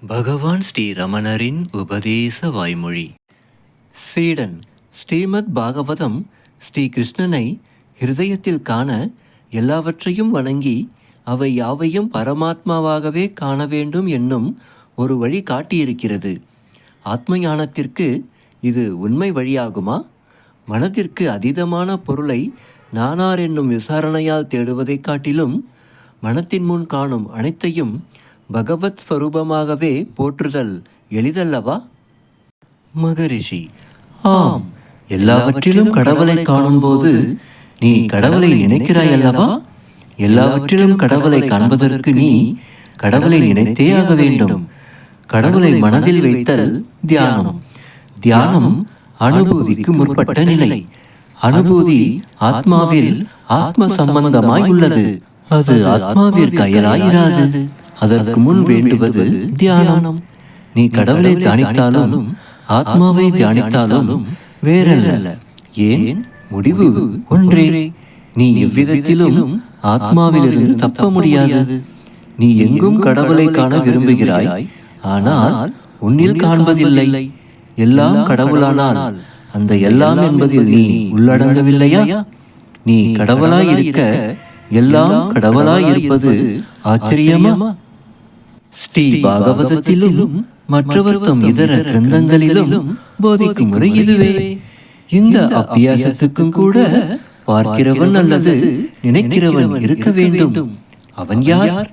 பகவான் ஸ்ரீ ரமணரின் உபதேச வாய்மொழி. சீடன் ஸ்ரீமத் பாகவதம் ஸ்ரீ கிருஷ்ணனை ஹிருதயத்தில் காண எல்லாவற்றையும் வணங்கி அவை யாவையும் பரமாத்மாவாகவே காண வேண்டும் என்னும் ஒரு வழி காட்டியிருக்கிறது. ஆத்ம ஞானத்திற்கு இது உண்மை வழியாகுமா? மனதிற்கு அதீதமான பொருளை நானார் என்னும் விசாரணையால் தேடுவதைக் காட்டிலும் மனத்தின் முன் காணும் அனைத்தையும் பகவத் ஸ்வரூபமாகவே போற்றுதல் எளிதல்லவா? மகரிஷி ஆம். எல்லாவற்றிலும் கடவுளை காணும்போது நீ கடவுளை நினைக்கிறாய் அல்லவா? எல்லாவற்றிலும் கடவுளை காண்பதற்கு நீ கடவுளை நினைத்தே ஆக வேண்டும். கடவுளை மனதில் வைத்தல் தியானம். தியானம் அனுபூதிக்கு முற்பட்ட நிலை. அனுபூதி ஆத்மாவில் ஆத்ம சம்பந்தமாய் உள்ளது. அது ஆத்மாவிற்கு அயலாயிராது. அதற்கு முன் வேண்டுவது தியானம். நீ கடவுளை தியானித்தாலும் ஆத்மாவை தியானித்தாலும் வேறல்ல. ஏன்? முடிவு ஒன்றே. நீ எவ்விதத்திலும் ஆத்மாவிலிருந்து தப்ப முடியாது. நீ எங்கும் கடவுளை காண விரும்புகிறாய். ஆனால் உன்னில் காண்பதில்லை. எல்லாம் கடவுளானால். அந்த எல்லாம் என்பதில் நீ உள்ளடங்கவில்லையா? நீ கடவுளாய் இருக்க எல்லாம் கடவுளாய் இருப்பது ஆச்சரியமா? ஸ்ரீ பாகவதத்திலும் மற்றவர் தம் இதர கிரந்தங்களிலும் போதிக்கும் முறை இதுவே. இந்த அபியாசத்துக்கும் கூட பார்க்கிறவன் அல்லது நினைக்கிறவன் இருக்க வேண்டும். அவன் யார்?